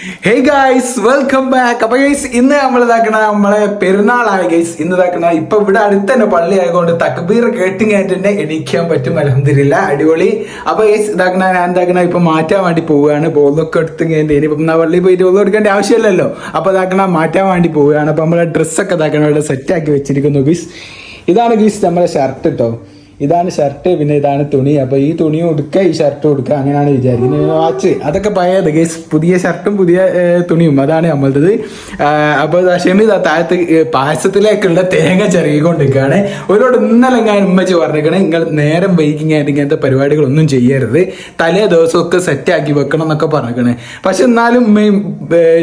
ഹേ guys welcome back അപ്പൊ guys ഇന്ന് നമ്മൾ ഇതാക്കണ നമ്മളെ പെരുന്നാളായ ഗൈസ് ഇന്ന് ഇതാക്കണ ഇപ്പൊ ഇവിടെ അടുത്ത് തന്നെ പള്ളി ആയതുകൊണ്ട് തക്ബീർ കേട്ടിങ്ങായിട്ട് തന്നെ എണീക്കാൻ പറ്റും അലഹമില്ല അടിപൊളി. അപ്പൊ ഗൈസ് ഇതാക്കണ ഞാൻ ഇതാക്കണ ഇപ്പൊ മാറ്റാൻ വേണ്ടി പോവുകയാണ്. ബോളൊക്കെ എടുത്ത് കഴിഞ്ഞിട്ട് ഇനിയിപ്പം എന്നാ പള്ളി പോയിട്ട് ബോൾ എടുക്കേണ്ട ആവശ്യമില്ലല്ലോ. അപ്പൊ ഇതാക്കണ മാറ്റാൻ വേണ്ടി പോവുകയാണ്. അപ്പൊ നമ്മളെ ഡ്രസ്സൊക്കെ ഇതാക്കണ സെറ്റ് ആക്കി വെച്ചിരിക്കുന്നു ഗീസ് ഇതാണ് ഗീസ് നമ്മളെ ഷർട്ട് കേട്ടോ ഇതാണ് ഷർട്ട് പിന്നെ ഇതാണ് തുണി. അപ്പൊ ഈ തുണി കൊടുക്കുക ഈ ഷർട്ട് കൊടുക്കുക അങ്ങനെയാണ് വിചാരിക്കുന്നത്. വാച്ച് അതൊക്കെ പഴയത്. ഗേസ് പുതിയ ഷർട്ടും പുതിയ തുണിയും. അതാണ് നമ്മളത്. അപ്പോൾ ഷമി താഴത്ത് പായസത്തിലേക്കുള്ള തേങ്ങ ചെറുകൊണ്ടിരിക്കുകയാണ് ഒരുപാട് ഇന്നലെ ഞാൻ ഉമ്മച്ച് പറഞ്ഞിരിക്കണേ നിങ്ങൾ നേരം വൈകിങ്ങായിട്ട് ഇങ്ങനത്തെ പരിപാടികളൊന്നും ചെയ്യരുത്. തലേ ദിവസമൊക്കെ സെറ്റ് ആക്കി വെക്കണം എന്നൊക്കെ പറഞ്ഞിരിക്കണേ. പക്ഷെ എന്നാലും ഉമ്മയും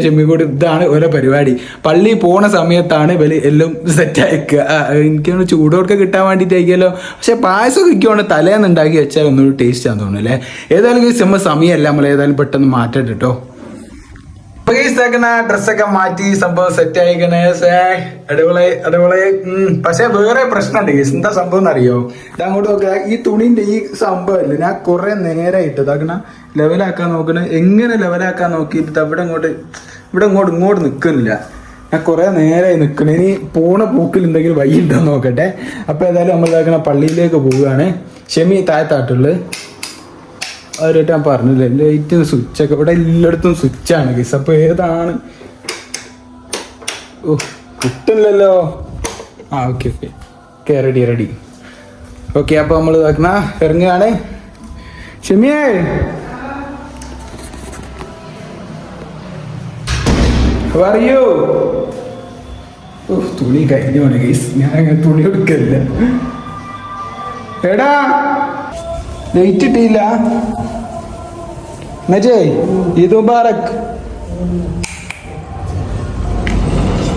ഷമി കൂടി ഇതാണ് ഓരോ പരിപാടി. പള്ളി പോണ സമയത്താണ് വലിയ എല്ലാം സെറ്റ് ആക്കുക ആ, എനിക്കൊന്ന് ചൂടോടൊക്കെ കിട്ടാൻ വേണ്ടിയിട്ടായിരിക്കുമല്ലോ. പക്ഷെ പായസം കിക്കുകൊണ്ട് തലേന്ന് ഉണ്ടാക്കി വെച്ചാൽ ഒന്നൊരു ടേസ്റ്റ് ആണെന്ന് തോന്നുന്നു അല്ലേ? ഏതായാലും ഈ സിമ്മ സമയമല്ല നമ്മൾ ഏതായാലും പെട്ടെന്ന് മാറ്റട്ടെ കേട്ടോ. ഡ്രസ്സൊക്കെ മാറ്റി സംഭവം സെറ്റ് ആയിക്കണേ അടിപൊളി അടിപൊളി. പക്ഷെ വേറെ പ്രശ്നമുണ്ട് ഗീസ് എന്താ സംഭവം എന്നറിയോ? ഇത് അങ്ങോട്ട് നോക്കുക ഈ തുണിന്റെ ഈ സംഭവം ഇല്ല ഞാൻ കുറെ നേരമായിട്ട് ഇതാക്കണ ലെവലാക്കാൻ നോക്കണ. എങ്ങനെ ലെവലാക്കാൻ നോക്കിയിട്ട് ഇവിടെ അങ്ങോട്ട് ഇവിടെ ഇങ്ങോട്ട് ഇങ്ങോട്ട് നിൽക്കുന്നില്ല ഞാൻ കുറെ നേരമായി നിൽക്കണം. ഇനി പോണ പൂക്കിൽ എന്തെങ്കിലും വഴി ഉണ്ടോ എന്ന് നോക്കട്ടെ. അപ്പൊ ഏതായാലും നമ്മൾ ഇതാക്കണ പള്ളിയിലേക്ക് പോവുകയാണ്. ഷെമി താഴത്താട്ടുള്ളത് അവരായിട്ട് ഞാൻ പറഞ്ഞില്ലേ ലൈറ്റ് സ്വിച്ച് ഒക്കെ. ഇവിടെ എല്ലായിടത്തും സ്വിച്ചാണ് ഗീസ് അപ്പൊ ഏതാണ്? ഓ കിട്ടില്ലല്ലോ ആ okay okay okay ready ready okay അപ്പൊ നമ്മൾ ഇതാക്കണ ഇറങ്ങുകയാണ്. ഷെമിയേ തുണി കഴിഞ്ഞോണ് ഗൈസ് ഞാൻ അങ്ങനെ തുണി എടുക്കല്ല എടാ ലൈറ്റ് ഇട്ടില്ല. നജേ ഇത് മുബാറക്.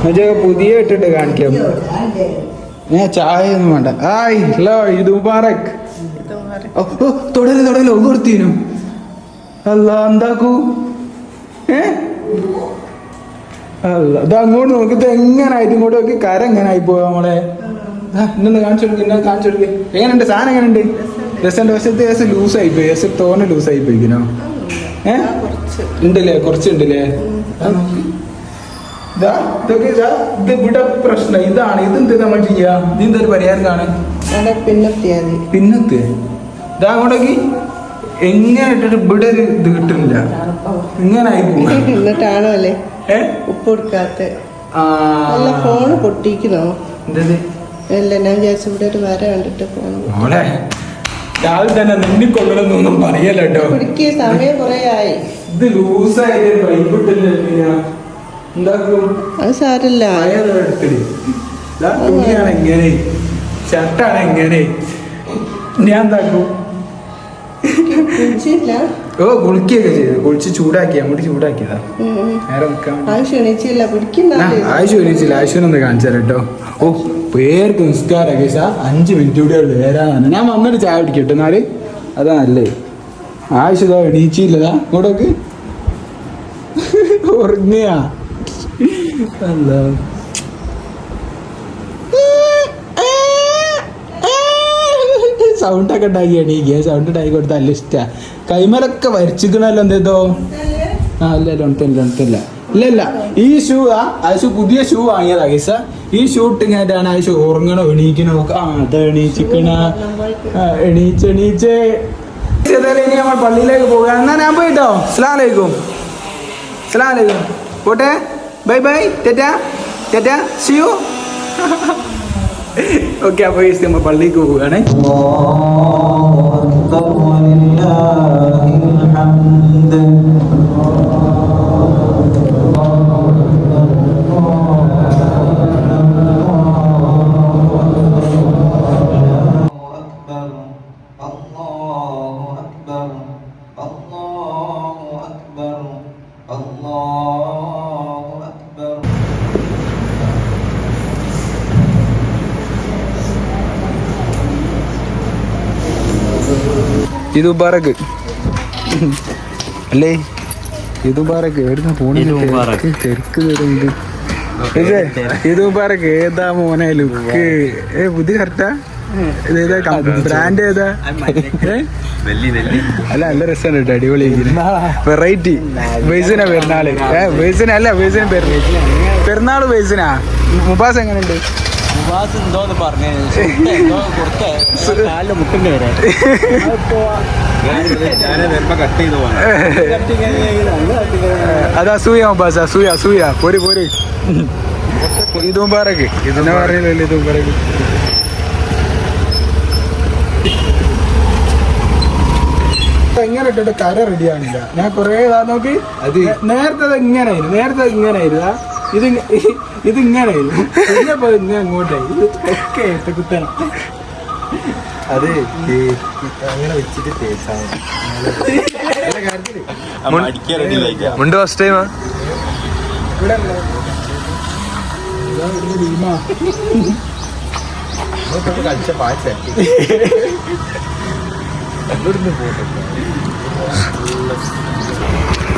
നജേ പുതിയ ഇട്ടിട്ട് കാണിക്കാം. ഞാൻ ചായ ഒന്നും വേണ്ട. ആയ് ഹലോ ഇത് മുബാറക്. തുടൽ തുടൽ ഒന്ന് കൊടുത്തീനു അല്ല എന്താക്കൂ? ഏ? അല്ല ഇത് അങ്ങോട്ട് നോക്കി ഇത് എങ്ങനായിട്ട് ഇങ്ങോട്ട് നോക്കി കര എങ്ങനായി പോവാ നമ്മളെ ഇന്നൊന്ന് കാണിച്ചു കൊടുക്കും ഇന്നത് കാണിച്ചു കൊടുക്കുക എങ്ങനെയുണ്ട്? സാധനം എങ്ങനെയുണ്ട്? രസമുണ്ട്? വശത്ത് ഇത് രസം ലൂസായി പോയി രസം തോന്നെ ലൂസായി പോയിക്കണോ ഏ? ഉണ്ടല്ലേ കുറച്ചുണ്ടല്ലേ. ഇതാ ഇതൊക്കെ ഇതാ ഇത് ഇവിടെ പ്രശ്നം. ഇതാണ് ഇതെന്ത് നമ്മൾ ചെയ്യാ? ഇതെന്തൊരു പരിഹാരം കാണാൻ? പിന്നത്തെ ഇതാ അങ്ങോട്ടേക്ക് എങ്ങനെ ഇട്ടിട്ട് ഇവിടെ ഒരു ഇത് കിട്ടുന്നില്ല? ഇങ്ങനെ ആയി പോകും ഉപ്പ് കൊടുക്കാത്ത ഫോണ് പൊട്ടിക്കണോ അല്ല ഞാൻ വിചാരിച്ച ഇവിടെ ഒരു വര കണ്ടിട്ട് മോളെ രാവിലെ തന്നെ നിന്നിക്കൊള്ളണമെന്നൊന്നും പറയല്ല കേട്ടോ. സമയം കുറേ ആയി. ഇത് ലൂസായിട്ട് എന്താക്കും? അത് സാരല്ല. തുണിയാണ് എങ്ങനെ? ഷർട്ടാണ് എങ്ങനെ? ഞാൻ എന്താക്കും? ഓ കുളിക്കുകയൊക്കെ ചെയ്തു. കുളിച്ച് ചൂടാക്കി അങ്ങോട്ട് ചൂടാക്കിയതാ നേരെ ക്ഷണിച്ചില്ല പിടിക്കുന്ന ആ, ആയിഷു എണീച്ചില്ല ആയിഷുനൊന്ന് കാണിച്ചു തരാം കേട്ടോ ഓ പേർക്ക് നിസ്കാരം കേസാ അഞ്ച് മിനിറ്റ് കൂടെ ഉള്ളു. വരാന്നാണ് ഞാൻ വന്നിട്ട് ചായ പിടിക്കട്ടെ എന്നാൽ. അതാ നല്ലേ. ആയിഷു എണീച്ചില്ലതാ ഇങ്ങോട്ടൊക്കെ. ഉറങ്ങിയ അല്ല. സൗണ്ട് ഒക്കെ ഈ ഗേ സൗണ്ട് ഉണ്ടാക്കി കൊടുത്ത നല്ല ഇഷ്ട. കൈമലൊക്കെ വരച്ചിക്കണല്ലോ എന്തേതോ ആ ഇല്ല ഉണത്തില്ല ഉണത്തില്ല ഇല്ല ഇല്ല. ഈ ഷൂ ആ ഷൂ പുതിയ ഷൂ വാങ്ങിയതാ ഗൈസ ഈ ഷൂ ഇട്ടിങ്ങായിട്ടാണ് ഷൂ ഉറങ്ങണോ എണീക്കണോ? ആ അത് എണീച്ചിക്കണ. എണീച്ചെണീച്ചേ ഇനി നമ്മൾ പള്ളിയിലേക്ക് പോകുക എന്നാ ഞാൻ പോയിട്ടോ? അസ്ലാമലൈക്കും അസ്ലാമലൈക്കും പോട്ടെ? Bye bye. ടെറ്റ? ടെറ്റ? സിയു ഓക്കെ അപ്പോൾ ഈ നമ്മൾ പള്ളിക്ക് പോവുകയാണേ അള്ളാഹു അക്ബർ വലില്ലാഹിൽ ഹംദ് ഇത് മുബാറക്ക് അല്ലേ? ഇത് മുബാറക്ക് എവിടുന്ന. പോണ തിരക്ക് വരുന്നത് ഇത്. മുബാറക്ക് ഏതാ മോനെ ലുക്ക്? ഏ ബുദ്ധി കറക്റ്റാ ബ്രാൻഡ് ഏതാ? അല്ല നല്ല രസമാണ് കേട്ടോ അടിപൊളി വെറൈറ്റി ബേസിന പെരുന്നാൾ. ബേസിന അല്ല ബേസിന് പെരുന്നാൾ പെരുന്നാൾ ബേസിനാ. മുബാസ് എങ്ങനെയുണ്ട്? എന്തോന്ന് പറഞ്ഞു? മുട്ടിന്റെ വരെ. അത് അസൂയ മുബാസ് അസൂയ അസൂയ. പോര് പോര്. ഇതും പാറക്ക് ഇതിനെ പറയുന്നില്ല ഇതും പാറക്ക് എങ്ങനെ ഇട്ടിട്ട് കര റെഡി ആണില്ല ഞാൻ കൊറേ ഇതാ നോക്കി. അത് നേരത്തെ ഇങ്ങനെ നേരത്തെ ഇങ്ങനെ ഇങ്ങനായിരുന്നു ആ, ഇത് ഇതിങ്ങനെ പിന്നെ ഇങ്ങനെ അങ്ങോട്ടായി ഒക്കെ അത് അങ്ങനെ വെച്ചിട്ട് മുണ്ട് ഫസ്റ്റ് ടൈമാ? ഇതാ ഇവിടുന്ന് ഭീമാ. കളിച്ച പാച്ച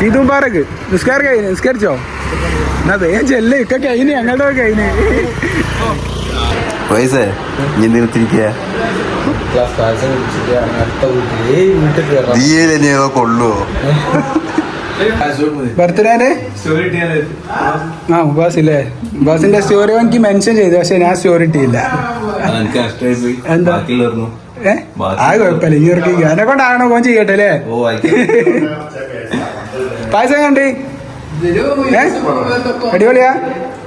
ഇത് മുബാറക്ക് നിസ്കാരം കഴിഞ്ഞു. നിസ്കരിച്ചോ? എന്നാ വേഗം ചെല്ല് ഒക്കെ കഴിഞ്ഞ് ഞങ്ങളുടെ ഒക്കെ കഴിഞ്ഞ്. വയസ്സേ? നീ നിർത്തിരിക്കുക നീ തന്നെയോ കൊള്ളുവോ ബർത്ത്ഡേന്റെ ആ മുബാസ് ഇല്ലേ മുബാസിന്റെ സ്റ്റോറി എനിക്ക് മെൻഷൻ ചെയ്തു പക്ഷെ ഞാൻ സ്റ്റോറി ഇട്ടില്ല എന്താ? ആ കുഴപ്പമില്ല ഇവർക്ക് എന്നെ കൊണ്ടാണോ ഫോൺ ചെയ്യട്ടെ അല്ലേ? പായസം കണ്ടേ അടിപൊളിയാ?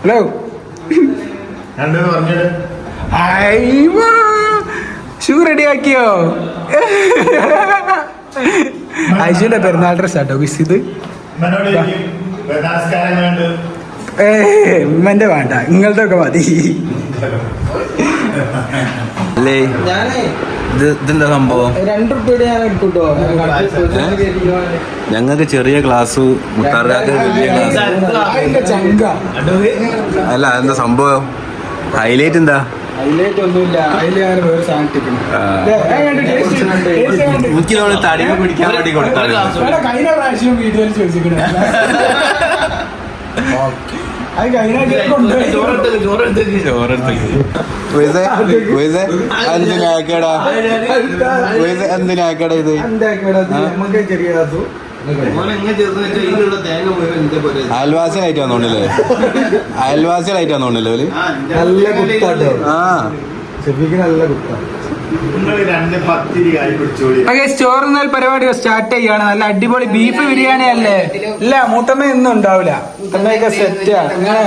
ഹലോ. ഷൂ റെഡി ആക്കിയോ ഐശുവിന്റെ പെരുന്നാൾ ഡ്രസ് ആട്ടോ വിസ് ഇത്. ഏ ഉമ്മന്റെ വേണ്ട. നിങ്ങളുടെ ഒക്കെ മതി. അല്ലേ? ഇത് ഇതെന്താ സംഭവം? ഞങ്ങൾക്ക് ചെറിയ ക്ലാസ് വലിയ ക്ലാസ് അല്ല എന്താ സംഭവം? ഹൈലൈറ്റ് എന്താ? ഹൈലൈറ്റ് ഒന്നുമില്ല. എനിക്ക് തടിമ പിടിക്കാൻ വേണ്ടി കൊടുത്താണ് ഇവിടെ കഴിഞ്ഞ പ്രാവശ്യം വീഡിയോയിൽ എന്തിനാക്കടാ എന്തിനാക്കടാ ഇത്? അയൽവാസികളായിട്ട് വന്നോണ്ടല്ലേ? അയൽവാസികളായിട്ട് വന്നോണ്ടല്ലേ നല്ല കുത്താട്ടോ. ആ. ഷെഫീക്ക് നല്ല കുത്താ. രണ്ട് പത്തിരി കായി പിടിച്ചോളി. ചോറ് എന്നാൽ പരിപാടി സ്റ്റാർട്ട് ചെയ്യാണ്. നല്ല അടിപൊളി ബീഫ് ബിരിയാണി അല്ലേ? ഇല്ല മൂത്തമ്മ ഇന്നും ഉണ്ടാവില്ല. മൂത്തമ്മയൊക്കെ സെറ്റാ ഇങ്ങനെ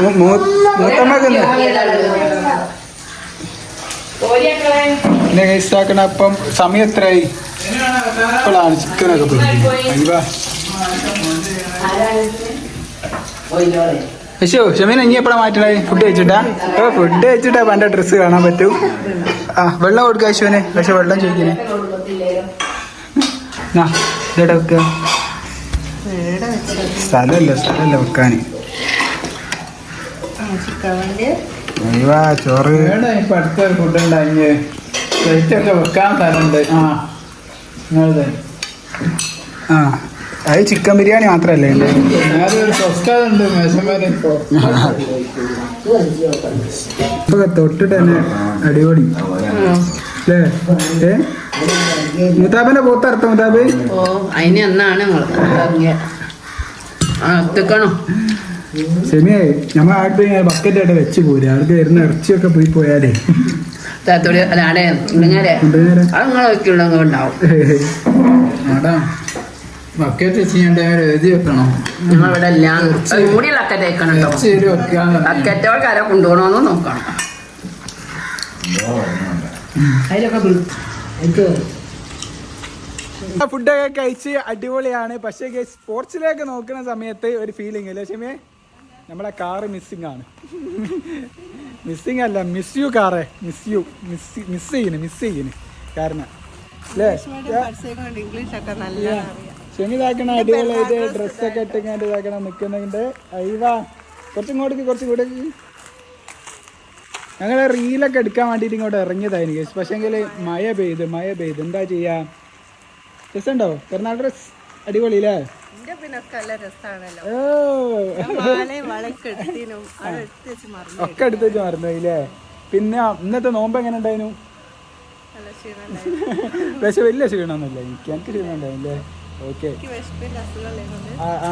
മൂ- മൂ- മൂത്തമ്മക്ക് ഇന്ന്. പിന്നെ കഴിച്ചാക്കണ അപ്പം സമയം എത്രയായി? ഇപ്പോഴാണ് ചിക്കനൊക്കെ പിടിക്കുന്നത് യശോ ഷമീന ഇനി എപ്പോഴാ മാറ്റണേ? ഫുഡ് കഴിച്ചിട്ടാ? ഓ ഫുഡ് കഴിച്ചിട്ടാ പണ്ട ഡ്രസ്സ് കാണാൻ പറ്റും. ആ വെള്ളം കൊടുക്കുക യശുവിനെ. പക്ഷെ വെള്ളം ചോദിക്കണേ. ആ ഇതെടാ വെക്ക? സ്ഥലമല്ല സ്ഥലമല്ല ചോറ്. അടുത്ത ഫുഡ് ഉണ്ടായി വെക്കാൻ സ്ഥലമുണ്ട്. ആ. ആ. അത് ചിക്കൻ ബിരിയാണി മാത്രല്ലേ? ഇപ്പൊ തൊട്ടിട്ട് തന്നെ അടിപൊളി. അല്ലേ ഏ? മുതാബിന്റെ പോത്തർത്ഥം മുതാബ് ഓ അതിന് എന്നാണ് സെമിയെ നമ്മ ആട്ട് ബക്കറ്റ് ആയിട്ട് വെച്ച് പോരെ. അവർക്ക് വരുന്ന ഇറച്ചിയൊക്കെ പോയി പോയാലേ. താത്തോട് അല്ലാടെ ഇങ്ങനെ കൊണ്ടുവരാ അത് നിങ്ങളെ വെക്കുള്ളത് ഉണ്ടാവും ബക്കറ്റ് വെച്ച് ഞാൻ എഴുതി വെക്കണം. നിങ്ങളിവിടെ എല്ലാം കൂടി ലക്കറ്റ് വെക്കണുണ്ടോ ശരി വെക്കാന്ന് ലക്കറ്റോൾക്ക് ആരെ കൊണ്ടുപോകണമെന്ന് നോക്കണം. അതിലൊക്കെ ഫുഡൊക്കെ കഴിച്ച് അടിപൊളിയാണ്. പക്ഷേ സ്പോർട്സിലേക്ക് നോക്കുന്ന സമയത്ത് ഒരു ഫീലിംഗ് അല്ലേ ക്ഷമേ നമ്മളെ കാറ് മിസ്സിങ് ആണ്. മിസ്സിങ് അല്ല മിസ് യു കാറേ മിസ് യു മിസ് മിസ് ചെയ്യുന്നു മിസ് ചെയ്യുന്നു കാരണം അല്ലേ ഇംഗ്ലീഷ് ഒക്കെ നല്ല ക്ഷമി ഇതാക്കണ അടിപൊളിയായിട്ട് ഡ്രസ്സൊക്കെ ഇട്ടിങ്ങനെ ഇതാക്കണം നിൽക്കുന്നുണ്ട് അയ്യവാ കുറച്ചിങ്ങോട്ടേക്ക് കുറച്ച് ഇങ്ങോട്ടേക്ക് ഞങ്ങൾ റീലൊക്കെ എടുക്കാൻ വേണ്ടിയിട്ട് ഇങ്ങോട്ട് ഇറങ്ങിയതായിരുന്നു ഗൈസ് പക്ഷേങ്കിൽ മഴ പെയ്ത് മഴ പെയ്ത്. എന്താ ചെയ്യാ? രസമുണ്ടോ? പെരുന്നാൾ ഡ്രസ് അടിപൊളി അല്ലേ ഒക്കെ എടുത്ത് വെച്ച് മറന്നുപോയില്ലേ? പിന്നെ ഇന്നത്തെ നോമ്പ് എങ്ങനെ ഉണ്ടായിരുന്നു. പക്ഷെ വലിയ ക്ഷീണമൊന്നുമില്ല. എനിക്ക് എനിക്ക് ക്ഷീണം ഉണ്ടായില്ലേ? ഓക്കെ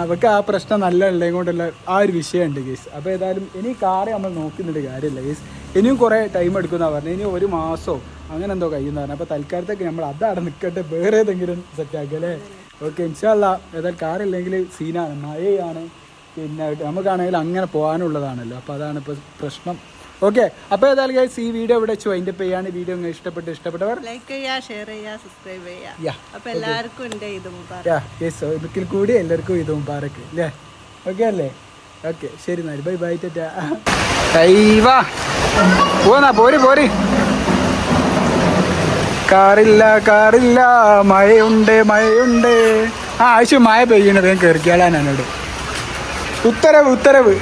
അവർക്ക് ആ പ്രശ്നം നല്ല ഉള്ളതും കൊണ്ടുള്ള ആ ഒരു വിഷയമുണ്ട് ഗേസ്. അപ്പോൾ ഏതായാലും ഇനി കാറ് നമ്മൾ നോക്കുന്നുണ്ട് കാര്യമില്ല ഗേസ്. ഇനിയും കുറേ ടൈം എടുക്കുന്ന പറഞ്ഞത് ഇനി ഒരു മാസോ അങ്ങനെ എന്തോ കഴിയുന്ന പറഞ്ഞു. അപ്പോൾ തൽക്കാലത്തേക്ക് നമ്മൾ അതവിടെ നിൽക്കട്ടെ വേറെ ഏതെങ്കിലും സെറ്റ് ആക്കുക അല്ലേ? ഓക്കെ ഇൻഷാല്ല ഏതായാലും കാറില്ലെങ്കിൽ സീനാണ് മഴയാണ്. പിന്നെ നമുക്കാണെങ്കിൽ അങ്ങനെ പോകാനുള്ളതാണല്ലോ. അപ്പോൾ അതാണ് ഇപ്പോൾ പ്രശ്നം. ഓക്കെ അപ്പോൾ ഏതായാലും ഗൈസ് ഈ വീഡിയോ ഇവിടെ വെച്ച് വൈൻഡപ്പ് ചെയ്യാണ്. വീഡിയോ നിങ്ങൾ ഇഷ്ടപ്പെട്ട് ഇഷ്ടപ്പെട്ടവർ ലൈക്ക് ചെയ്യാ ഷെയർ ചെയ്യാ സബ്സ്ക്രൈബ് ചെയ്യാ അപ്പോൾ അപ്പൊ എല്ലാവർക്കും ഇത് മുബാറക്. യാ യെസ് ഒരിക്കൽ കൂടി എല്ലാവർക്കും ഇത് മുബാറക്ക് അല്ലേ ഓക്കെ അല്ലേ? ഓക്കെ ശരി എന്നാൽ ബൈ ബൈ ടാറ്റാ. പോന്നാ പോര് പോര്. കാറില്ല കാറില്ല. മഴയുണ്ട് മഴയുണ്ട്. ആ ആവശ്യം മഴ പെയ്യണത് ഞാൻ കയറിക്കാളാണ് എന്നോട് ഉത്തരവ് ഉത്തരവ്.